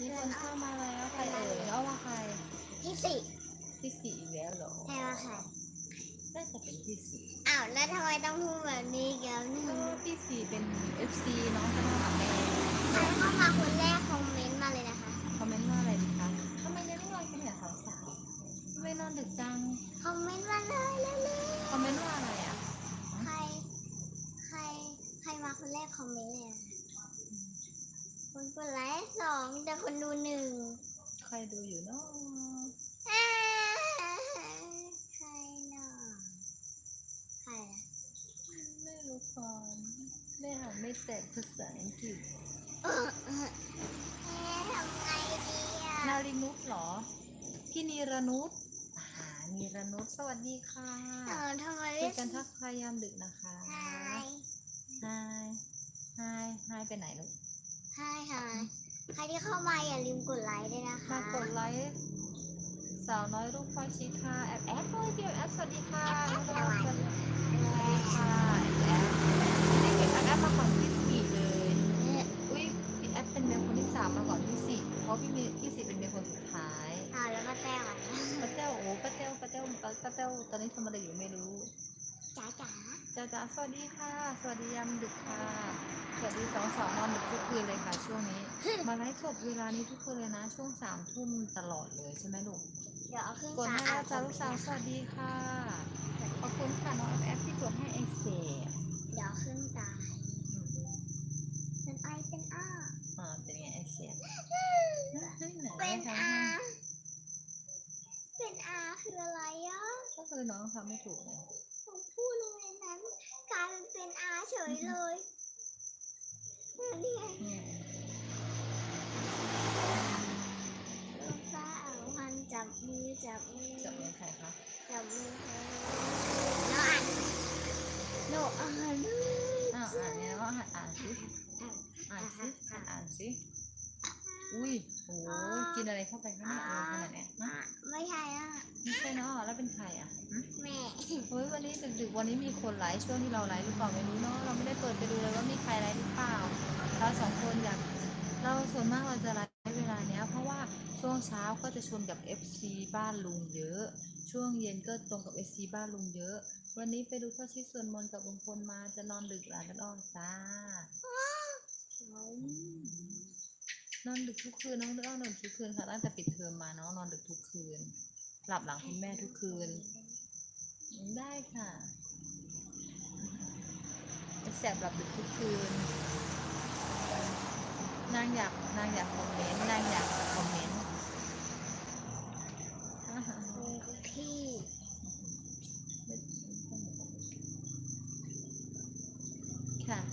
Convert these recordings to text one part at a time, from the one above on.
มีคนเข้ามาแล้วใครเอ่ยเอาว่าใครที่สี่พี่สีอีกแล้วเหรอใช่ว่าใครน่าจะเป็นพี่สีอ้าวแล้วทำไมต้องพูดแบบนี้เกี่ยวนี่เออพี่สีเป็น FC น้องจะมาหาแม่ใครเข้ามาคนแรกคอมเมนต์มาเลยนะคะคอมเมนต์ว่าอะไรดีคะทำไมยังไม่นอนกันเนี่ยสาวสาวๆทำไมนอนดึกจังคอมเมนต์มาเลยเร็วคอมเมนต์ว่าอะไรอะๆใคร ใครใครมาคนแรกคอมเมนต์เลยอะ คนกดไลค์สองแต่คนดูหนึ่งใครดูอยู่เนาะอ่าใครเนาะใครอะไม่รู้ก่อนแม่อ่านไม่แตกภาษาอังกฤษเออเออเอ๊ะทำไงดีอะนารินุชเหรอ พี่นีรนุชอ่านีรนุชสวัสดีค่ะเออทำไมคุไม่ยกันทักทายยามดึกนะคะ ใช่ ฮาย ฮาย ฮายไปไหนลูก ใช่ค่ะ ใครที่เข้ามาอย่าลืมกดไลค์ด้วยนะคะ มากดไลค์สาวน้อยลูกพ่อชีค่ะแอบแอดด้วยพี่แอบแอดสวัสดีค่ะน้องเราสวัสดีค่ะแอบแอดนี่เป็นแอบแอดมาก่อนที่สี่เลยอุ้ยพี่แอดเป็นเมลคนที่สามมาก่อนที่สี่เพราะพี่เมย์พี่สี่เป็นเมลคนสุดท้ายอ่าแล้วก็แต้วอะป้าเต้วโอ้ป้าเต้วป้าเต้วป้าเต้วตอนนี้ทำอะไรอยู่ไม่รู้ จ๋าจ๋าจ้าจ้าสวัสดีค่ะ สวัสดียามดึกค่ะ สวัสดีสองสาวนอนดึกทุกคืนเลยค่ะ ช่วงนี้ มาไลฟ์สดเวลานี้ทุกคืนเลยนะ ช่วงสามทุ่มตลอดเลยใช่ไหมลูกเดี๋ยวเอาขึ้นกดตาให้อ่าแล้วนจ้าลูกสาวสวัสดีค่ะ ขอบคุณค่ะน้องแอฟที่กดให้ไอเสบเดี๋ยวขึ้นตาเป็นไอเป็นอ้า อ่าเป็นไงไอเสบเฮ้ยไหน เป็น ไม่ อา ทำ เป็นอาคืออะไรอะ ก็คือน้องทำไม่ถูกไง ผมพูดลงในนั้นกลายเป็นเป็นอาเฉยเลยนี่ไง อืม ลูกสาวพันจับมือ จับมือจับมือใครคะจับมือแล้วอ่านหนูอ่านอ้าวอ่านเนี่ยว่าอ่านสิอ่านสิอ่านสิอุ้ยโอ้กินอะไรเข้าไปข้างในเออขนาดเนี้ยฮะไม่ใช่อะไม่ใช่เนาะแล้วเป็นใครอะหึแม่เฮ้ยวันนี้ดึกๆวันนี้มีคนไลฟ์ช่วงที่เราไลฟ์หรือเปล่าไม่รู้เนาะเราไม่ได้เปิดไปดูเลยว่ามีใครไลฟ์หรือเปล่าเราสองคนอยากเราส่วนมากเราจะไลฟ์เวลาเนี้ยเพราะว่า ช่วงเช้าก็จะชนกับ FC บ้านลุงเยอะ ช่วงเย็นก็ตรงกับ FC บ้านลุงเยอะ วันนี้ไปดูพ่อชิดส่วนมนต์กับลุงพลมาจะนอนดึกหลานกันอ้อจ้านอนดึกทุกคืนน้องเลือนอนทุกคืนค่ะตั้งแต่ปิดเทอมมาเนาะนอนดึกทุกคืน หลับหลังคุณแม่ทุกคืน ได้ค่ะไอ้แสบหลับดึกทุกคืน นางอยากนางอยากคอมเมนต์นางอยากคอมเมนต์ พี่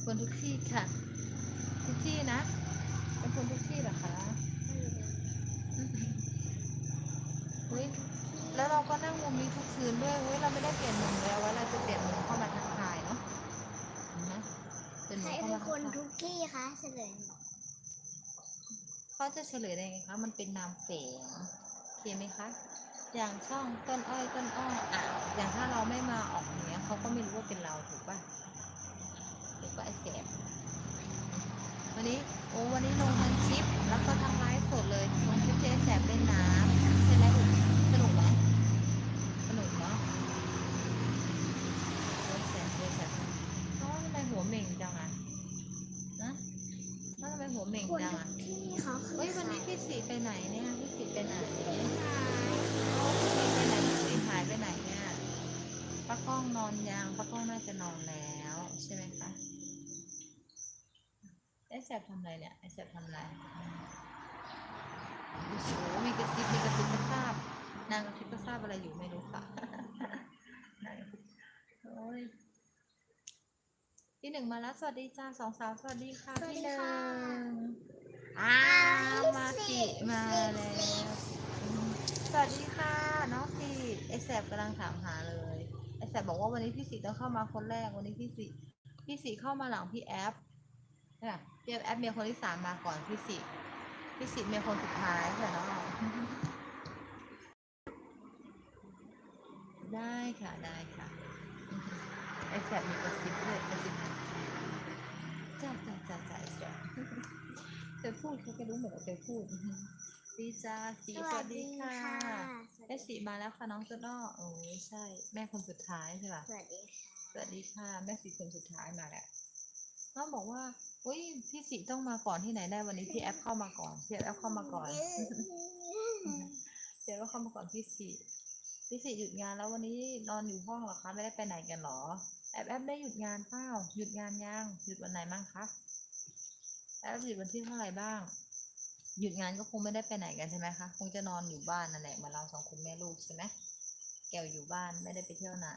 ค่ะคนทุกที่ค่ะ ทุกที่นะ เป็นคนทุกที่เหรอคะเฮ้ยแล้วเราก็นั่งมุมนี้ทุกคืนด้วยเฮ้ยเราไม่ได้เปลี่ยนมุมแล้วไว้เราจะเปลี่ยนมุมเข้ามาทักทายเนาะเห็นไหมเป็นใคมุรมเข้าเป็นมาคทักทายนทุกที่คะเฉลยเขาจะเฉลยได้ไงคะ มันเป็นนามแฝงโอเคไหมคะอย่างช่องต้นอ้อยต้นอ้ออะอย่างถ้าเราไม่มาออกอย่างเงี้ยเขาก็ไม่รู้ว่าเป็นเราถูกป่ะถู กป่ะไอ้แสบวันนี้โอ้วันนี้ลงทั้งคลิป แล้วก็ทั้งไลฟ์สดเลยลงคลิปเจ๊แสบเล่นน้ำใช่ไหมลูกสนุกไหมสนุกเนาะเจ๊แสบเจ๊แสบเอ้าทำไมหัวเหม่งจังอะนะแล้วทำไมหัวเหม่งคนจังทุอะกที่เขาคือเฮ้ยวันนี้ใครพี่สีไปไหนเนี่ยพี่สีไปไหนหายพี่ไปไหนพี่สีหายไปไหนเนี่ยป้ากล้องนอนยังป้ากล้องน่าจะนอนแล้ว ใช่ไหมคะไอ้ แสบทำอะไรเนี่ยไอ้แสบทำอะไรโอ้โหมีกระซิบมีกระซิบกระซาบนางกระซิบกระซาบอะไรอยู่ไม่รู้ค่ะนางกระซิบโอ้ยพี่หนึ่งมาแล้วสวัสดีจ้าสองสาวสวัสดีค่ะพี่หนึ่งอ้าวมาสิมาแล้วอืมสวัสดีค่ะน้องสีไอแสบกำลังถามหาเลยไอแสบบอกว่าวันนี้พี่สีต้องเข้ามาคนแรกวันนี้พี่สีพี่สีเข้ามาหลังพี่แอฟ เนี่ยพี่แอฟแอฟเมียคนที่สามมาก่อนพี่สีพี่สีเมียคนสุดท้ายค่ะน้องได้ค่ะได้ค่ะไอแสบมีกระซิบด้วยกระซิบจ้าจ้าจ้าจ้าไอแสบกระจะพูดเขาจะรู้หมดว่าจะพูดดีจ้าสีสวัสดีค่ะเอสสีมาแล้วค่ะน้องต้นอ้อโอ้ยใช่ แม่คนสุดท้ายใช่ป่ะสวัสดีค่ะสวัสดีค่ะ แม่สีคนสุดท้ายมาแล้ว น้องบอกว่าอุ้ยพี่สีต้องมาก่อนที่ไหนได้วันนี้พี่แอปเข้ามาก่อนพี่แอปเข้ามาก่อนเดี๋ยวเราเข้ามาก่อนพี่สีพี่สีหยุดงานแล้ววันนี้นอนอยู่ห้องเหรอคะไม่ได้ไปไหนกันหรอ แอบแอบได้หยุดงานเปล่าหยุดงานยังหยุดวันไหนบ้างคะแอบหยุดวันที่เท่าไหร่บ้าง หยุดงานก็คงไม่ได้ไปไหนกันใช่ไหมคะคงจะนอนอยู่บ้านนั่นแหละเหมาเราสองคนแม่ลูกใช่ไหมแก้วอยู่บ้านไม่ได้ไปเที่ยวไหน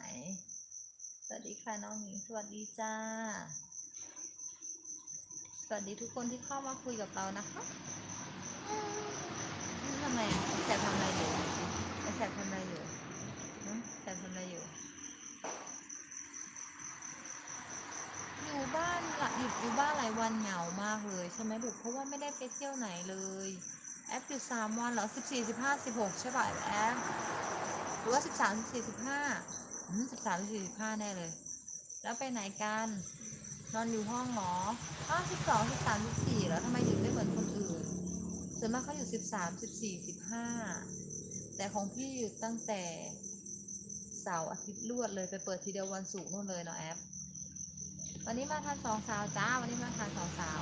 สวัสดีค่ะน้องหญิงสวัสดีจ้า วัสดีทุกคนที่เข้ามาคุยกับเรานะคะทำไมแสบทำอะไรอยู่ไอแสบทำอะไรอยู่แสบทำอะไรอยู่ อยู่บ้านละหยุดอยู่บ้านหลายวันเหงามากเลยใช่ไหมลูกเพราะว่าไม่ได้ไปเที่ยวไหนเลยแอปอยู่สามวันเหรอสิบสี่สิบห้าสิบหกใช่ป่ะแอปหรือว่าสิบสามสิบสี่สิบห้าสิบสามสิบสี่สิบห้าแน่เลย แล้วไปไหนกัน นอนอยู่ห้องหรออ้าวสิบสองสิบสามสิบสี่แล้วทำไมถึงไม่เหมือนคนอื่น ส่วนมากเขาอยู่สิบสามสิบสี่สิบห้าแต่ของพี่อยู่ตั้งแต่เสาร์อาทิตย์ลวดเลยไปเปิดทีเดียววันศุกร์นู่นเลยเนาะแอป วันนี้มาทานสองสาวจ้า วันนี้มาทานสองสาว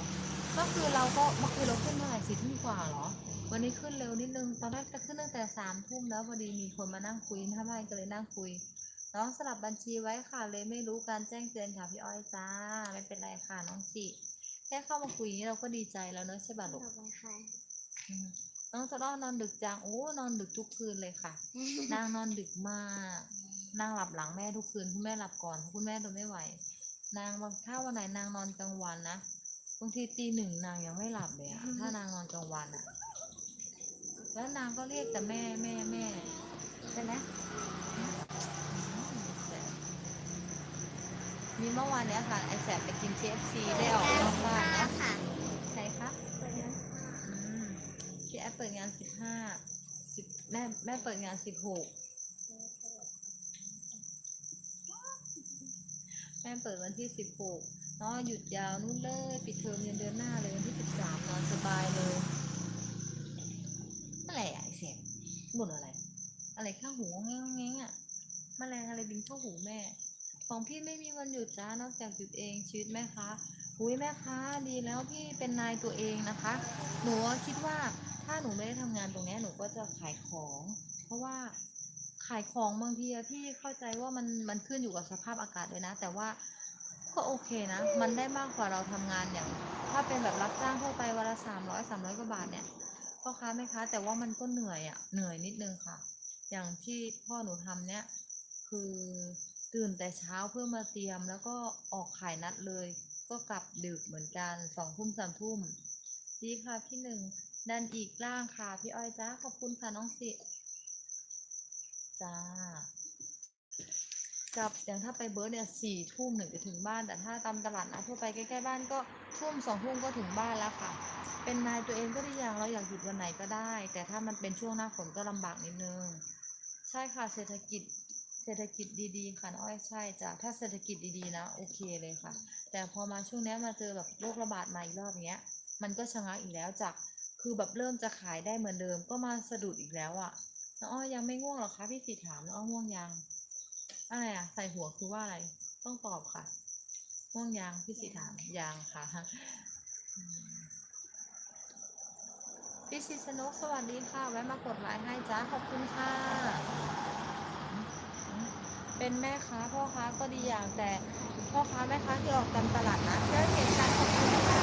ก็คือเราก็เมื่อคืนเราขึ้นเมื่อไหร่สี่ทุ่มกว่าเหรอ วันนี้ขึ้นเร็วนิดนึง ตอนแรกจะขึ้นตั้งแต่สามทุ่มแล้วพอดีมีคนมานั่งคุยถ้าไม่ก็เลยนั่งคุย น้องสลับบัญชีไว้ค่ะ เลยไม่รู้การแจ้งเตือนค่ะพี่อ้อยจ้า ไม่เป็นไรค่ะน้องจิแค่เข้ามาคุยอย่างนี้เราก็ดีใจแล้วเนอะใช่ป่ะลูกต่อไปค่ะอืมน้องจะนอนดึกจังโอ้นอนดึกทุกคืนเลยค่ะ นางนอนดึกมากนางหลับหลังแม่ทุกคืนคุณแม่หลับก่อนเพราะคุณแม่ทนไม่ไหว นางบางถ้าวันไหนนางนอนกลางวันนะบางทีตีหนึ่งนางยังไม่หลับเลยอะถ้านางนอนกลางวันอะแล้วนางก็เรียกแต่แม่แม่แม่ใช่ไหมอืมแสบ มีเมื่อวานเนี้ยค่ะไอแสบไปกิน KFC ได้ออกนอกบ้านนะค่ะใช่คะอืมพี่แอปเปิดงานสิบห้าสิบแม่แม่เปิดงานสิบหกแม่เปิดวันที่สิบหกเนาะหยุดยาวนู่นเลยปิดเทอมเดือนเดือนหน้าเลยวันที่สิบสามนอนสบายเลยอะไรอะไอเสียงบ่นอะไร อะไรข้างหูแง่งแง่งอะแมลงอะไรบินเข้าหูแม่ ของพี่ไม่มีวันหยุดจ้านอกจากหยุดเองชีวิตแม่คะอุ้ยแม่คะดีแล้วพี่เป็นนายตัวเองนะคะ หนูคิดว่าถ้าหนูไม่ได้ทำงานตรงนี้หนูก็จะขายของ เพราะว่าขายของบางทีอะพี่เข้าใจว่ามันมันขึ้นอยู่กับสภาพอากาศด้วยนะ แต่ว่าก็โอเคนะ มันได้มากกว่าเราทำงานอย่าง ถ้าเป็นแบบรับจ้างทั่วไปวันละสามร้อยสามร้อยกว่าบาทเนี่ยพ่อค้าแม่ค้าแต่ว่ามันก็เหนื่อยอะเหนื่อยนิดนึงค่ะ อย่างที่พ่อหนูทำเนี่ย คือ ตื่นแต่เช้าเพื่อมาเตรียมแล้วก็ออกขายนัดเลย ก็กลับดึกเหมือนกันสองทุ่มสามทุ่มดีค่ะพี่หนึ่งดันอีกล่างค่ะ พี่อ้อยจ้าขอบคุณค่ะน้องสิจ้ากลับอย่างถ้าไปเบิร์ดเนี่ยสี่ทุ่มหนึ่งจะถึงบ้าน แต่ถ้าตามตลาดนะทั่วไปใกล้ๆบ้านก็ทุ่มสองทุ่มก็ถึงบ้านแล้วค่ะ เป็นนายตัวเองก็ได้อย่างเราอยากหยุดวันไหนก็ได้ แต่ถ้ามันเป็นช่วงหน้าฝนก็ลำบากนิดนึง ใช่ค่ะเศรษฐกิจ เศรษฐกิจดีๆ ค่ะน้องอ้อยใช่จ้ะถ้าเศรษฐกิจดีๆนะโอเคเลยค่ะ แต่พอมาช่วงนี้มาเจอแบบโรคระบาดมาอีกรอบเนี้ย มันก็ชะงักอีกแล้วจากคือแบบเริ่มจะขายได้เหมือนเดิม ก็มาสะดุดอีกแล้วอะ่ะน้องอ้อยยังไม่ง่วงหรอคะพี่สีถามน้องอ้อยง่วงยังอะไรอะ่ะใส่หัวคือว่าอะไร ต้องตอบค่ะง่วงยังพี่สีถามยังค่ะพี่ชิชนกสวัสดีค่ะ แวะมากดไลค์ให้จ้าขอบคุณค่ะ เป็นแม่ค้าพ่อค้าก็ดีอย่างแต่พ่อค้าแม่ค้าที่ออกตามตลาดนัดได้เห็นการขอบคุณค่ะ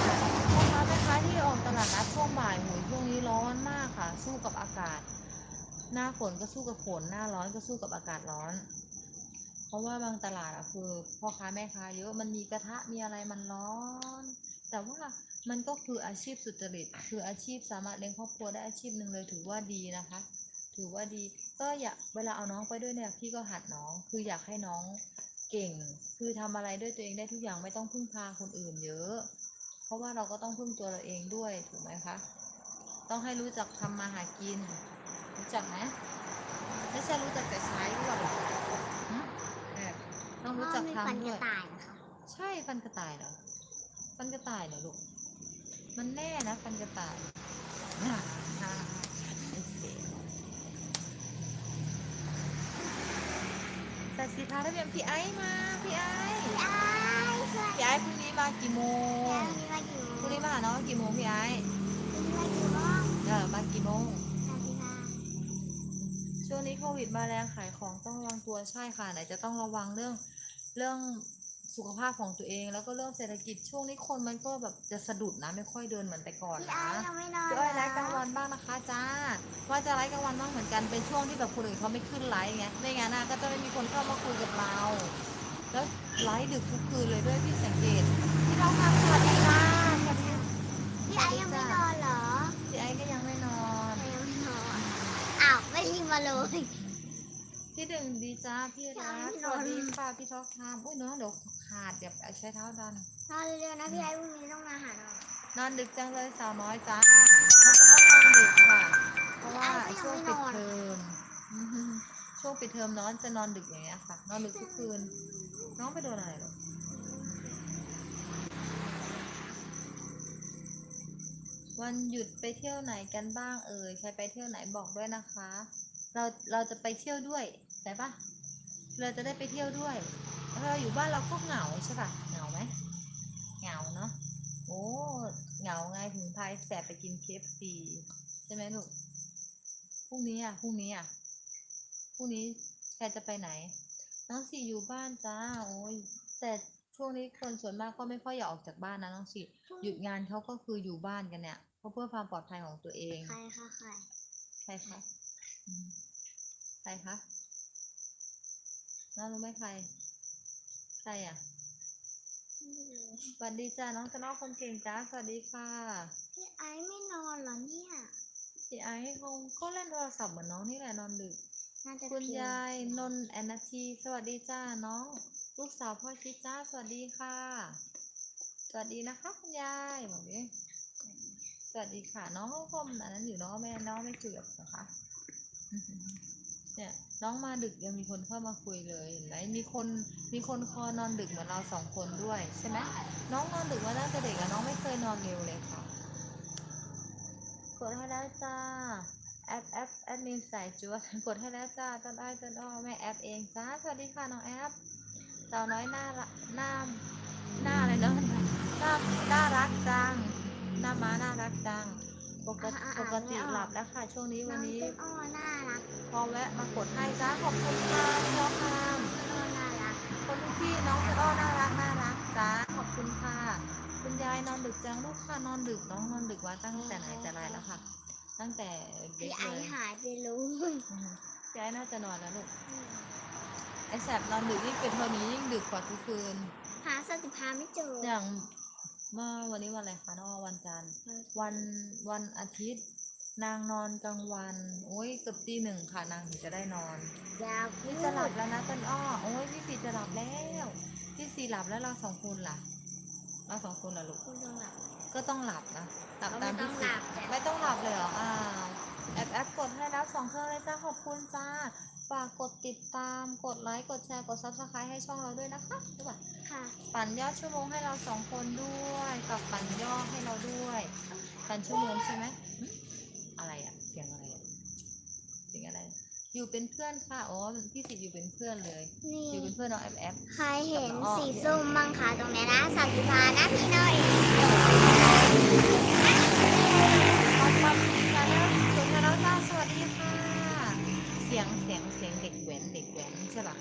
พ่อค้าแม่ค้าที่ออกตลาดนัดช่วงบ่ายหูยช่วงนี้ร้อนมากค่ะ สู้กับอากาศ หน้าฝนก็สู้กับฝนหน้าร้อนก็สู้กับอากาศร้อน เพราะว่าบางตลาดอะคือพ่อค้าแม่ค้าเยอะมันมีกระทะมีอะไรมันร้อน แต่ว่ามันก็คืออาชีพสุจริต คืออาชีพสามารถเลี้ยงครอบครัวได้อาชีพหนึ่งเลยถือว่าดีนะคะ ถือว่าดี ก็อยากเวลาเอาน้องไปด้วยเนี่ยพี่ก็หัดน้อง คืออยากให้น้องเก่ง คือทำอะไรด้วยตัวเองได้ทุกอย่างไม่ต้องพึ่งพาคนอื่นเยอะ เพราะว่าเราก็ต้องพึ่งตัวเราเองด้วยถูกไหมคะ ต้องให้รู้จักทำมาหากิน รู้จักไหมไม่ใช่รู้จักแต่ใช้ด้วยหรอกหึแอบต้องรู้จักมีฟันทำกด้ระวยต่ายนะคะใช่ฟันกระต่ายเหรอฟันกระต่ายเหรอลูก มันแน่นะฟันกระต่ายฮ่าฮ่าไอ้เสีย ใส่สีทาทะเบียนพี่ไอ้มาพี่ไอ้พี่ไอ้สวัสดีพี่ไอ้พรุ่งนี้มากี่โมงแล้ววันนี้มากี่โมงพรุ่งนี้มาหาน้องกี่โมงพี่ไอ้วันนี้มากี่โมงเออมากี่โมงสวัสดีค่ะช่วงนี้โควิดมาแรงขายของต้องระวังตัวใช่ค่ะไหนจะต้องระวังเรื่องเรื่อง สุขภาพของตัวเอง แล้วก็เรื่องเศรษฐกิจช่วงนี้คนมันก็แบบจะสะดุดนะไม่ค่อยเดินเหมือนแต่ก่อนพี่นะไอ้ยังไม่นอนพี่อ้อยไลฟ์กลางวันบ้างนะคะจ้าว่าจะไลฟ์กลางวันบ้างเหมือนกันเป็นช่วงที่แบบคนอื่นเขาไม่ขึ้นไลฟ์ไงไม่งั้นนะก็จะไม่มีคนเข้ามาคุยกับเรา แล้วไลฟ์ดึกทุกคืนเลยด้วยพี่สังเกตพี่น้องคะสวัสดีค่ะสวัสดีพี่ไอ้ยังไม่นอนเหรอพี่ไอ้ก็ยังไม่นอนยังไม่นอนอ้าวไม่รีบมาเลย พี่ดึงดีจ้าพี่รักพี่สนอนวัสดีค่ะพี่ท็อกทามอุ้ยน้องเดี๋ยวขาดเดี๋ยวเอาใช้เท้าดันนอนเร็วๆนะพี่ไอ้พรุ่งนี้ต้องมาหาหน่อยนอนดึกจังเลยสาวน้อยจ้าน้องจะต้องนอนดึกค่ะ เพราะว่าช่วงปิดเทอมอือฮึช่วงปิดเทอมน้องจะนอนดึกอย่างเงี้ยค่ะ นอนดึกทุกคืน น้องไปโดนอะไรหรอวันหยุดไปเที่ยวไหนกันบ้างเอ่ยใครไปเที่ยวไหนบอกด้วยนะคะ เราเราจะไปเที่ยวด้วย ได้ปะเราจะได้ไปเที่ยวด้วยถ้าเราอยู่บ้านเราก็เหงาใช่ปะเหงาไหมเหงาเนาะโอ้เหงาไงถึงพายแสบไปกินเคฟซีใช่ไหมลูกพรุ่งนี้อะพรุ่งนี้อะพรุ่งนี้ใครจะไปไหน น้องสี่อยู่บ้านจ้าโอ้ยแต่ช่วงนี้คนส่วนมากก็ไม่ค่อยอยากออกจากบ้านนะน้องสี่หยุดงานเขาก็คืออยู่บ้านกันเนี่ยเพราะเพื่อความปลอดภัยของตัวเองใครคะใครใครคะอืมใครคะ น้องรู้ไหมใคร ใครอะไม่รู้สวัสดีจ้าน้องจะน้องคนเก่งจ้าสวัสดีค่ะพี่ไอ้ไม่นอนเหรอเนี่ยพี่ไอซ์คงก็เล่นโทรศัพท์เหมือนน้องนี่แหละนอนดึกน่าจะคุณเพียายนนท์แอนนาทีสวัสดีจ้าน้อง ลูกสาวพ่อชิดจ้าสวัสดีค่ะ สวัสดีนะคะคุณยายบอกดิสวัสดีค่ะ น้องเขาก็อันนั้นอยู่น้องแม่น้องไม่คุยกับนะคะเนี่ย น้องมาดึกยังมีคนเข้ามาคุยเลยเห็นมีคนมีคนคอนอนดึกเหมือนเราสองคนด้วยใช่ไหมน้องนอนดึกมาตั้งแต่เด็กอะน้องไม่เคยนอนเร็วเลยค่ะกดให้แล้วจ้าแอปแอปแอดมินสายจวดกดให้แล้วจ้าต้นอ้อยต้นอ้อแม่แอปเองจ้าสวัสดีค่ะน้องแอปสาวน้อยหน่าหน้าหน้าอะไรเนาะหน้าน่ารักจังหน้าม้าน่ารักจัง ปกติปกติหลับแล้วค่ะ ช่วงนี้น้วัอนงนี้ต้นอ้อน่ารักพอแวะมากดให้จ้าขอบคุณค่ะพี่น้องคามต้นอ้อน่ารักคนทุกที่น้องต้นอ้อน่ารักน่ารักจ้าขอบคุณค่ะ คุณยายนอนดึกจังลูกค่ะนอนดึกน้องนอนดึกมาตั้งแต่ไหนแต่ไรแล้วค่ะ ตั้งแต่เด็พี่กไอ้เลยหายไปรู้อืมพี่ไอ้น่าจะนอนแล้วลูกไอ้แสบนอนดึกยิ่งเป็นเทอมนี้ยิ่งดึกกว่าทุกคืนหาสติภาไม่เจออย่าง เมื่อวันนี้วันอะไรคะเนอะวันจันทร์ วันวันอาทิตย์ นางนอนกลางวันโอ้ยเกือบตีหนึ่งค่ะนางถึงจะได้นอนยาวนี่จะหลับแล้วนะต้นอ้อโอ้ยพี่สีจะหลับแล้วพี่สีหลับแล้วเราสองคนล่ะ เราสองคนล่ะลูกคุณต้องหลับก็ต้องหลับนะหลับก็ตาไม่มต้องพี่หสีลับแต่ไม่ต้องหลับเลยเหรออ้าวแอปแอปกดให้แล้วสองเครื่องเลยจ้าขอบคุณจ้า ฝากกดติดตาม กดไลค์ กดแชร์ กดซับสไครต์ให้ช่องเราด้วยนะคะด้วยค่ะ ปั่นยอดชั่วโมงให้เราสองคนด้วย กับปั่นยอดให้เราด้วยปั่นชั่วโมงใช่ไหมหึอะไรอะเสียงอะไรอะเสียงอะไร อยู่เป็นเพื่อนค่ะ อ๋อ พี่สิอยู่เป็นเพื่อนเลย นี่ อยู่เป็นเพื่อนน้องแอปแอปใครเห็นกับน้องอ้อสีส้มบ้างคะตรงเนี้ยนะสติภานะพี่น้อยขอบคุณค่ะแล้วสุดท้ายแล้วจ้าสวัสดีค่ะ เสียงเสียง เสียงเด็กแว้นเด็กแว้นใช่ปะ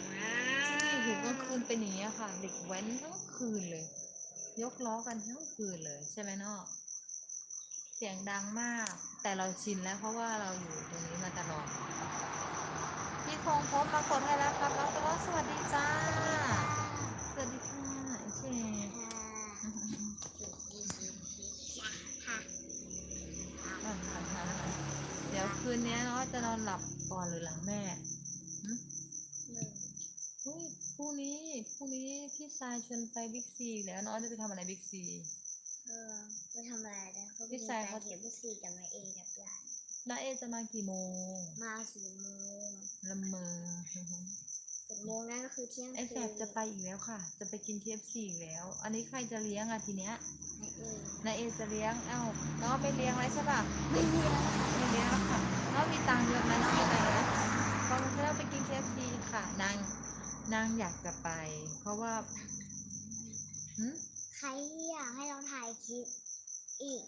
ที่นี่หูกลางคืนเป็นอย่างนี้ยค่ะ เด็กแว้นทั้งคืนเลย ยกล้อกันทั้งคืนเลยใช่ไหมเนาะเสียงดังมาก แต่เราชินแล้วเพราะว่าเราอยู่ตรงนี้มาตลอดพี่คงพบปรากฏให้แล้วครับแล้วก็สวัสดีจ้า สวัสดีค่ะอเคค่ะอะอะอะอะเดี๋ยวคืนนี้เนาะจะนอนหลับก่อนหรือหลังแม่ รุ่งนี้พรุ่งนี้พี่ชายชวนไปบิ๊กซีแล้วน้องจะไปทำอะไรบิ๊กซีเออไปทำอะไรนะเขาพี่พี่ชาชายยเขาเขาเก็บพี่สี่กับมาเองกับยายน้าเอจะมากี่โมงมาสี่โมงละเมอเจ็ดโมงนั่นก็คือเที่ยงไอแสบจะไปอีกแล้วค่ะ จะไปกิน KFC อีกแล้ว อันนี้ใครจะเลี้ยงอะทีเนี้ยไม่เองนายเอจะเลี้ยงเอ้าน้องไม่เลี้ยงเลยใช่ป่ะไม่เลี้ยงางอยากจะไป เพราะว่าหืมใครที่อยากให้เราถ่ายคลิปอีก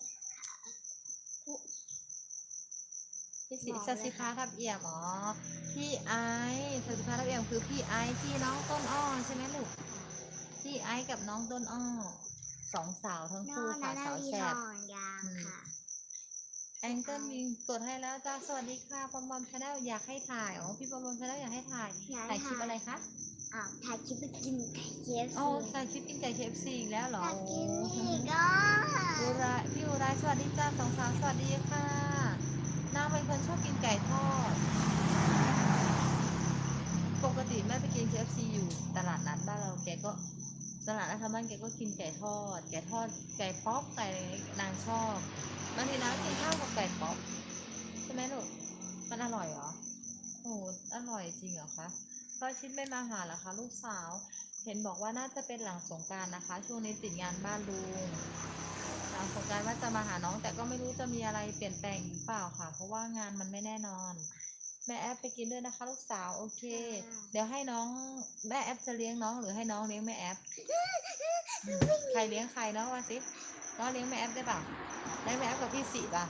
พี่สิบอกเลยสัสิคะทับเอี่ยมอ๋อพี่ไอซ์สัสิคะทับเอี่ยมคือพี่ไอซ์พี่น้องต้นอ้อใช่ไหมลูกพี่ไอซ์กับน้องต้นอ้อสองสาวทั้งนอคู่นค่ะนาสาววีแสทบองยางอืมค่ะแองเกิลมีกดให้แล้วจ้าสวัสดีค่ะปอมปอมชาแนลอยากให้ถ่ายอ๋อพี่ปอมปอมชาแนลอยากให้ถ่ายอยากถ่ายคลิปอะไรคะ อ่าถ่ายคลิปไปกินไก่เคฟอ๋อซีถ่ายคลิปกินไก่ KFC อีกแล้วเหรออยากกินโอ้อีกอะอุไรพี่อุไรสวัสดีจ้าสองสาวสวัสดีค่ะนางเป็นคนชอบกินไก่ทอด ปกติแม่ไปกิน KFC อยู่ตลาดนัดบ้านเราแกก็ตลาดนัดทางบ้านแกก็กินไก่ทอด ไก่ทอดไก่ป๊อกไก่อะไรนางชอบบางทีนางกินข้าวกับไก่ป๊อกใช่ไหมลูกมันอร่อยเหรอโอ้โหอร่อยจริงเหรอคะ ก็ชิดไม่มาหาเหรอคะลูกสาว เห็นบอกว่าน่าจะเป็นหลังสงกรารนะคะ ช่วงนี้ติดงานบ้านลุงหลังสงกรารว่าจะมาหาน้อง แต่ก็ไม่รู้จะมีอะไรเปลี่ยนแปลงอีกหรือเปล่าค่ะ เพราะว่างานมันไม่แน่นอน แม่แอปไปกินด้วยนะคะ ลูกสาวโอเค เดี๋ยวให้น้องแม่แอปจะเลี้ยงน้องหรือให้น้องเลี้ยงแม่แอปอืมใครเลี้ยงใครเนาะว่าสิน้องเลี้ยงแม่แอปได้ป่ะได้แม่แอปกับพี่สิป่ะ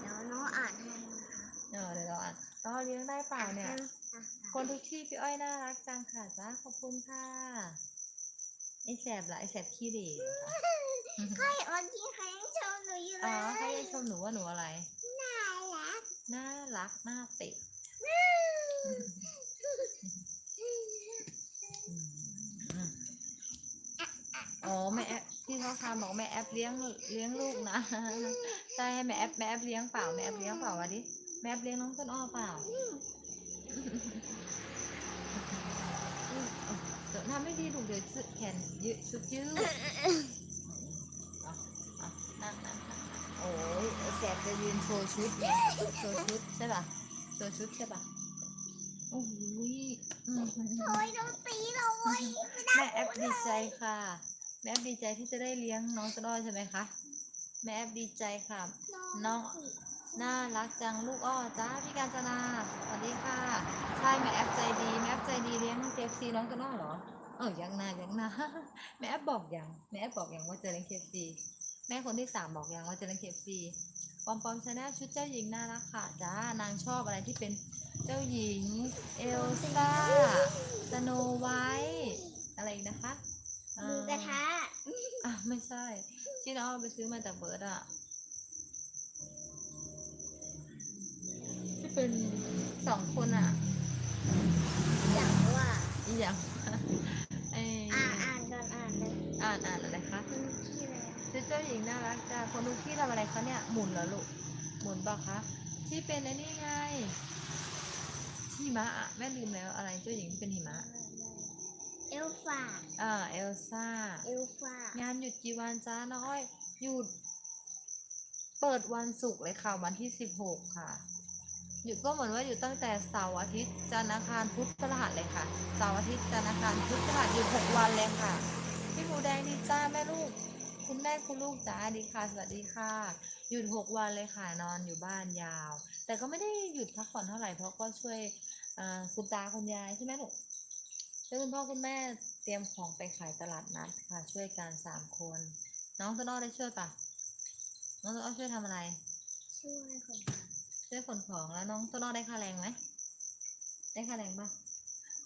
เดี๋ยวน้องอ่านให้นะคะเออเดี๋ยวเราอ่านน้องเลี้ยงได้เปล่าเนี่ยอะ คนทุกที่พี่อ้อยน่ารักจังค่ะจ้าขอบคุณค่ะไอแสบละไอแสบขี้เหร่ค่ะใครเมื่อกี้ใครยังชมหนูอยู่เลอ๋อยใครยังชมหนูว่าหนูอะไร น่ารักน่ารักหน้าเตะอืมอ๋อแม่แอปพี่ท้อคามบอกแม่แอปเลี้ยงเลี้ยงลูกนะใช่ให้แม่แอปแม่แอปเลี้ยงเปล่าแม่แอปเลี้ยงเปล่าวะดิแม่แอปเลี้ยงน้องต้นอ้อเปล่าเดี๋ยว ทำไม่ดีถูกเดี๋ยวแขนยืดชุดยืดนั่งนั่งโอ้ยแสบจะยืนโชว์ชุดโชว์ชุดใช่ป่ะโชว์ชุดใช่ป่ะโอ้ยโอ้ยโดนตีเลยแม่แอปดีใจค่ะ แม่แอปดีใจที่จะได้เลี้ยงน้องต้นอ้อใช่ไหมคะ แม่แอปดีใจค่ะ น้อง น่ารักจังลูกอ้อจ้าพี่กาญจนาสวัสดีค่ะ ใช่แม่แอปใจดีแม่แอปใจดีเลี้ยงเคฟซีน้องต้นอ้อเหรอเออยังนายังนาแม่แอปบอกยังแม่แอปบอกยังว่าจะเลี้ยงเคฟซีแม่คนที่สามบอกยังว่าจะเลี้ยงเคฟซีปอมปอมชาแนลชุดเจ้าหญิงน่ารักค่ะจ้านางชอบอะไรที่เป็นเจ้าหญิงเอลซ่าสโนไวท์อะไรอีกนะคะอ่หมูกระทะอะไม่ใช่ที่น้องเอาไปซื้อมาจากเบิร์ดอะ เป็นสองคนอะ อย่างว่าอีอย่างไออ่านอ่านก่อนอ่านเลยอ่านอ่านอะไรคะคุณชื่ออะไรชื่อเจ้าหญิงน่ารักจ้าคนดูที่ทำอะไรคะเนี่ย หมุนเหรอลูก หมุนเปล่าคะ ที่เป็นไอ้นี่ไงหิมะอะแม่ลืมแล้วอะไรเจ้าหญิงที่เป็นหิมะเอลฟ่าอ่าเอลซ่า เอลฟ่างานหยุดกี่วันจ้าน้องอ้อย หยุด เปิดวันศุกร์เลยค่ะ วันที่สิบหกค่ะ หยุดก็เหมือนว่าหยุดตั้งแต่เสาร์อาทิตย์จันทร์อังคารพุธพฤหัสเลยค่ะเสาร์อาทิตย์จันทร์อังคารพุธพฤหัสหยุดหกวันเลยค่ะ พี่หมูแดงดีจ้าแม่ลูก คุณแม่คุณลูกจ้าดีค่ะสวัสดีค่ะ หยุดหกวันเลยค่ะนอนอยู่บ้านยาว แต่ก็ไม่ได้หยุดพักผ่อนเท่าไหร่เพราะก็ช่วยคุณตาคุณยายใช่ไหมลูกช่วยคุณพ่อคุณแม่เตรียมของไปขายตลาดนัดค่ะ ช่วยกันสามคน น้องต้นอ้อได้ช่วยปะน้องต้นอ้อช่วยทำอะไร ช่วยคน ช่วยขนของแล้วน้องต้นอ้อได้ค่าแรงไหมได้ค่าแรงปะ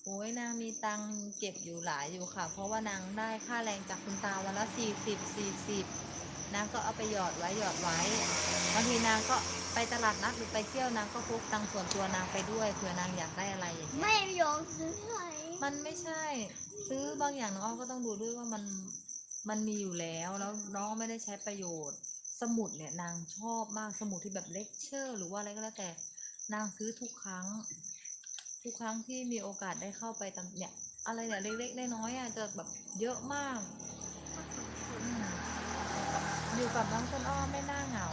โอ้ยนางมีตังค์เก็บอยู่หลายอยู่ค่ะ เพราะว่านางได้ค่าแรงจากคุณตาวันละสี่สิบสี่สิบนางก็เอาไปหยอดไว้หยอดไว้บางทีนางก็ไปตลาดนัดหรือไปเที่ยวนางก็พกตังค์ส่วนตัวนางไปด้วยเผื่อนางอยากได้อะไรอย่างเงี้ยไม่ยอมซื้อให้มันไม่ใช่ ซื้อบางอย่างน้องอ้อมก็ต้องดูด้วยว่ามันมันมีอยู่แล้วแล้วน้องไม่ได้ใช้ประโยชน์ สมุดเนี่ยนางชอบมากสมุดที่แบบเลคเชอร์ หรือว่าอะไรก็แล้วแต่นางซื้อทุกครั้ง ทุกครั้งที่มีโอกาสได้เข้าไปตามเนี่ย อะไรเนี่ยเล็กๆน้อยๆอะจะแบบเยอะมาก อยู่กับน้องต้นอ้อไม่น่าเหงา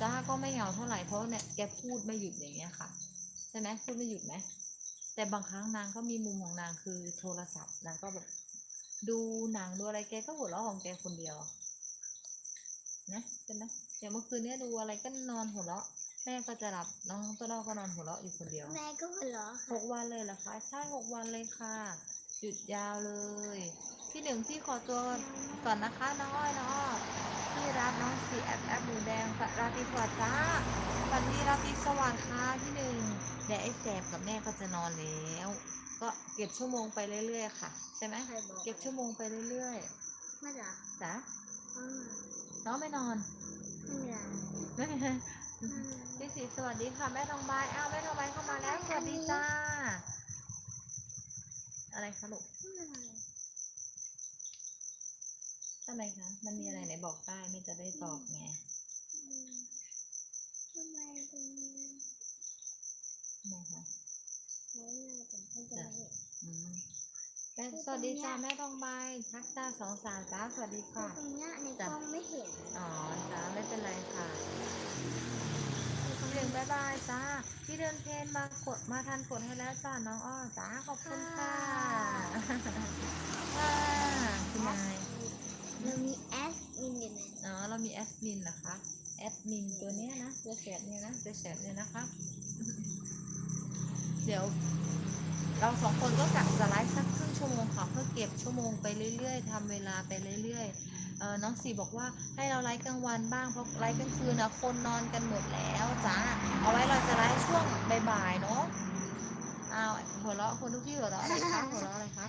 จ้าก็ไม่เหงาเท่าไหร่เพราะเนี่ยแกพูดไม่หยุดอย่างเงี้ยค่ะ ใช่ไหมพูดไม่หยุดไหมแต่แต่บางครั้งนางก็มีมุมของนางคือโทรศัพท์นางก็แบบดูหนังดูอะไรแกก็หัวเราะของแกคนเดียว นะเป็นไหมอย่างเมื่อคืนเนี้ยดูอะไรก็นอนหัวเราะ แม่ก็จะหลับน้องต้นอ้อก็นอนหัวเราะอยู่คนเดียวแม่ก็หัวเราะหค่ะกวันเลยเหรอคะใช่หกวันเลยค่ะ หยุดยาวเลย พี่หนึ่งพี่ขอตัวก่อนนะคะน้องอ้อยน้องอ้อพี่รับน้องสีแอปแอปหมูแดงราตรีสวัสดิ์จ้าสวัสดีราตรีสวัสดิ์ค่ะพี่หนึ่งเดี๋ยวไอ้แสบกับแม่ก็จะนอนแล้ว ก็เก็บชั่วโมงไปเรื่อยๆค่ะ ใช่ไหมใครบอกเก็บชั่วโมงไปเรื่อยไม่เหรอๆจ้ะอืม น้องไม่นอนไม่เหรอไม่อืมพี่สีสวัสดีค่ะแม่ทองใบอ้าวแม่ทองใบเข้ามาแล้วสวัสดีจ้า อะไรคะลูกไม่เหรอทำไมคะ มันมีอะไรไหนบอกได้ไม่จะได้ตอบไงอืมทำไมตรงนี้ทำไมคะเขาน่าจะไม่ได้เห็นอืมแม่ สวัสดีจ้าแม่ทองใบทักจ้าสองสาวจ้าสวัสดีเพราะค่ะตรงเนี้ยในกจ้ะล้องไม่เห็น อ๋อจ้าไม่เป็นไรค่ะพี่เดินบายบายจ้าพี่เดินเพนมากดมาทันกดให้แล้วจ้าน้องอ้อจ้าขอบคุณค่ะค่ะคุณนายเรามีแอสมินอยู่ในอ๋อเรามีแอดมินนะคะแอดมินตัวเนี้ยนะตัวแสบเนี่ยนะตัวแสบเนี่ยนะคะ เดี๋ยว เราสองคนก็กะจะไลฟ์สักครึ่ง ชั่วโมงค่ะเพื่อเก็บชั่วโมงไปเรื่อยๆทำเวลาไปเรื่อยๆเออน้องสีบอกว่าให้เราไลฟ์กลางวันบ้างเพราะไลฟ์กลางคืนนะคนนอนกันหมดแล้วจ้าเอาไว้เราจะไลฟ์ช่วงบ่ายๆเนาะอ้าวหัวเราะคนทุกที่หัวเราะอะไรคะหัวเราะอะไรคะ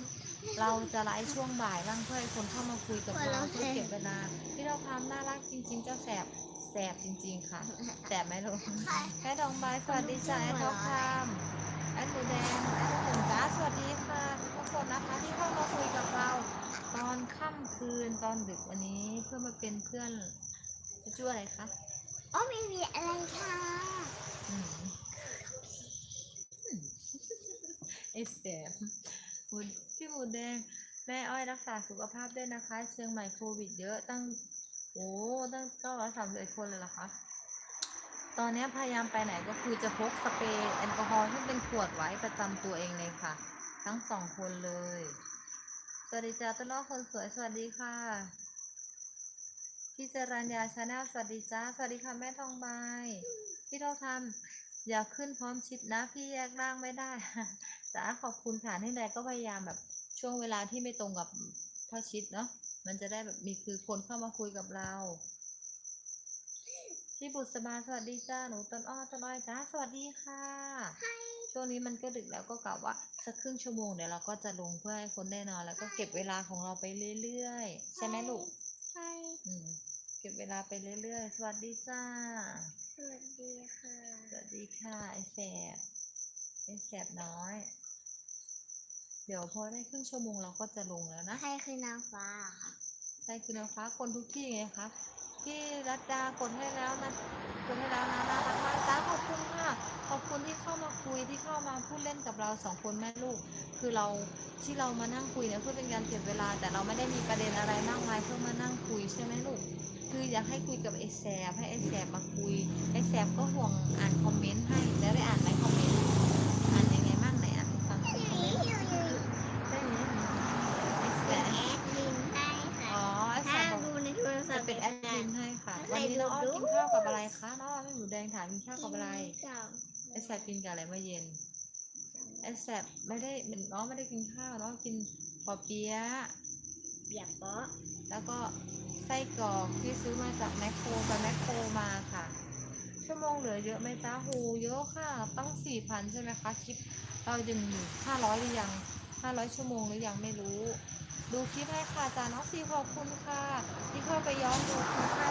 เราจะไลฟ์ช่วงบ่ายบ้างเพื่อให้คนเข้ามาคุยกับเราเพื่อเก็บเวลาที่เราทำน่ารักจริง ๆ เจ้าแสบแสบจริง ๆ ค่ะแสบไหมลูกค่ะแม่ดอกไม้สวัสดีจ้าแอดทองคำแอดหมูแดงแอดหนึ่งจ้าสวัสดีค่ะ ทุกคนนะคะที่เข้ามาคุยกับเรา ตอนค่ำคืนตอนดึกวันนี้เพื่อมาเป็นเพื่อนจะชื่ออะไรคะอ๋อไม่มีอะไรค่ะอืมไอแสบหมูพี่หมูแดงแม่อ้อยรักษาสุขภาพด้วยนะคะ เชียงใหม่โควิดเยอะตั้งโอ้ตั้งเก้าร้อยสามสิบเอ็ดคนเลยเหรอคะตอนนี้พยายามไปไหนก็คือจะพกสเปรย์แอลกอฮอล์ที่เป็นขวดไว้ประจำตัวเองเลยค่ะ ทั้งสองคนเลย สวัสดีจ้าต้นอ้อคนสวย สวัสดีค่ะ พี่จรัญญาชาแนลสวัสดีจ้า สวัสดีค่ะแม่ทองใบพี่ทองคำอย่าขึ้นพร้อมชิดนะ พี่แยกร่างไม่ได้จ้าขอบคุณค่ะที่ใดก็พยายามแบบช่วงเวลาที่ไม่ตรงกับถ้าชิดเนาะ มันจะได้แบบมีคือคนเข้ามาคุยกับเราพี่บุษบาสวัสดีจ้า หนูต้นอ้อต้นอ้อยจ้า สวัสดีค่ะ ช่วงนี้มันก็ดึกแล้วก็กะว่าสักครึ่งชั่วโมงเดี๋ยวเราก็จะลงเพื่อให้คนได้นอนแล้วก็เก็บเวลาของเราไปเรื่อยๆ ใช่ไหมลูกใช่อืมเก็บเวลาไปเรื่อยๆ สวัสดีจ้า สวัสดีค่ะ สวัสดีค่ะไอแสบไอแสบน้อย เดี๋ยวพอได้ครึ่งชั่วโมงเราก็จะลงแล้วนะใครคือนางฟ้าค่ะใช่คุณนางฟ้าคนทุกที่ไงคะ พี่รัตดากดให้แล้วนะกดให้แล้วนะน่ารักมากจ้าขอบคุณค่ะขอบคุณที่เข้ามาคุยที่เข้ามาพูดเล่นกับเราสองคนแม่ลูก คือเราที่เรามานั่งคุยเนี่ยเพื่อเป็นการเก็บเวลา แต่เราไม่ได้มีประเด็นอะไรมากมายเพื่อมานั่งคุยใช่ไหมลูกคืออยากให้คุยกับไอ้แสบให้ไอ้แสบมาคุยไอ้แสบก็ห่วงอ่านคอมเมนต์ให้แล้วได้อ่านไหมคอมเมนต์ กินข้าวกับอะไรคะน้องอ้อไม่หมูแดงถามกินข้าวกับอะไรกับไอ้แสบกินกับอะไรเมื่อเย็นไอ้แสบไม่ได้น้องไม่ได้กินข้าวน้องกินปอเปี๊ยะอยากเปาะแล้วก็ไส้กรอกที่ซื้อมาจากแมคโครไปแมคโครมาค่ะ ชั่วโมงเหลือเยอะไหมจ้าหูเยอะค่ะตั้งสี่พันใช่ไหมคะคลิปเรายังอยู่ห้าร้อยหรือยังห้าร้อยชั่วโมงหรือยังไม่รู้ ดูคลิปให้ค่ะจ้าน้องสีขอบคุณค่ะ ที่เข้าไปย้อนดูคลิปให้นะ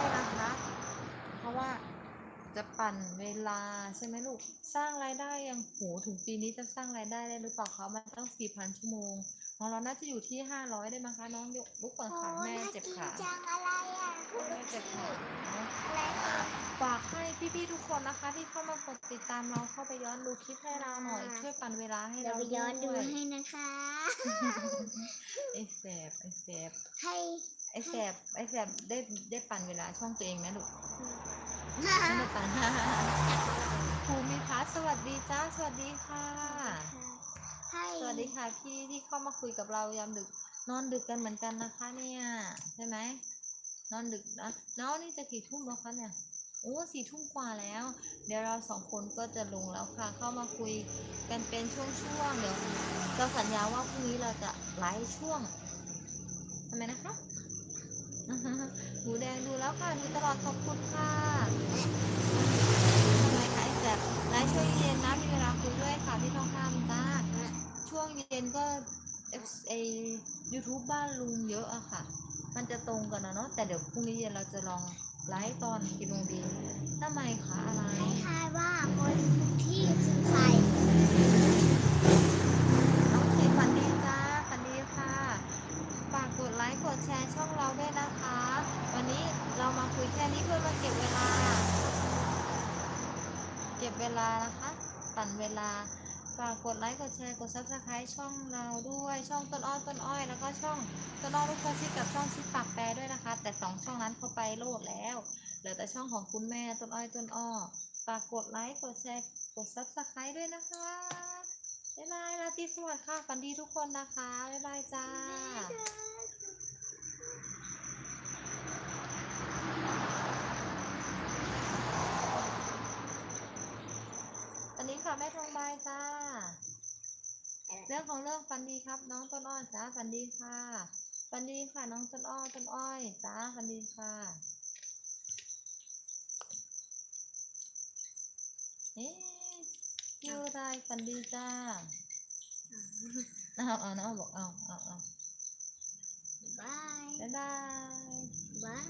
คะเพ ราะว่าจะปั่นเวลาใช่ไหมลูก สร้างรายได้ยังโหถึงปีนี้จะสร้างรายได้ได้หรือเปล่าคะมันตั้งสี่พันชั่วโมงของเราน่าจะอยู่ที่ห้าร้อยได้มั้งคะน้องยกลุกก่อนค่ะแม่เจ็บขาโอ้น่กินจังอะไรอะแม่เจ็บขาเนอะอะไรอะฝากให้พี่ๆทุกคนนะคะ ที่เข้ามากดติดตามเราเข้าไปย้อนดูคลิปให้เราหน่อยช่วยปั่นเวลาให้เดี๋ยวเราไปย้อนดูวยให้นะคะไอ้แสบไอ้แสบให้ไอ้แสบไอ้แสบได้ได้ปั่นเวลาช่องตัวเองไหมลูกค่ะ ไม่ได้ปั่นภูมิพัฒน์สวัสดีจ้า สวัสดีค่ะ ให้สวัสดีค่ะพี่ที่เข้ามาคุยกับเรายามดึก นอนดึกกันเหมือนกันนะคะ เนี่ยใช่ไหมนอนดึกนะแล้วนี่จะกี่ทุ่มแล้วคะเนี่ยโอ้สี่ทุ่มกว่าแล้ว เดี๋ยวเราสองคนก็จะลงแล้วค่ะ เข้ามาคุยกันเป็นช่วงๆเดี๋ยวเราสัญญาว่าพรุ่งนี้เราจะไลฟ์ช่วงทำไมนะคะ หมูแดงดูแล้วค่ะ ดูตลอดขอบคุณค่ะทำไมคะไอ้แจ๊บไลฟ์ช่วงเย็นนะมีเวลาคุยด้วยค่ะพี่ทองคำจ้าช่วงเย็นก็เอฟเอยูทูบบ้านลุงเยอะอะค่ะ มันจะตรงกันนะเนาะแต่เดี๋ยวพรุ่งนี้เย็นเราจะลองไลฟ์ตอนกี่โมงดีทำไมคะอะไรให้ายว่าคนที่คือใคร น้องขีฝันดีจ้าฝันดีค่ะ ฝากกดไลค์กดแชร์ช่องเราด้วยนะคะ วันนี้เรามาคุยแค่นี้เพื่อมาเก็บเวลา เก็บเวลานะคะ ปั่นเวลา ฝากกดไลค์ กดแชร์ กด subscribe ช่องเราด้วย ช่องต้นอ้อยต้นอ้อย แล้วก็ช่องต้นอ้อยลูกกระซิกับช่องชิดปากแปรด้วยนะคะ แต่สองช่องนั้นเขาไปโลดแล้ว เหลือแต่ช่องของคุณแม่ต้นอ้อยต้นอ้อ ฝากกดไลค์ กดแชร์ กด subscribe ด้วยนะคะบ๊ายบายราตรีสวัสดิ์ค่ะ ฝันดีทุกคนนะคะ บ๊ายบายจ้า วันนี้ค่ะแม่ทองใบจ้า เรื่องของเรื่องฟันดีครับ น้องต้นอ้อจ้าฟันดีค่ะฟันดีค่ะน้องต้นอ้อต้นอ้อยจ้าฟันดีค่ะเอ๊ะคิวได้ฟันดีจ้าเอาเอาน้องบอกเอาเอาเอาบายบ๊ายบายบาย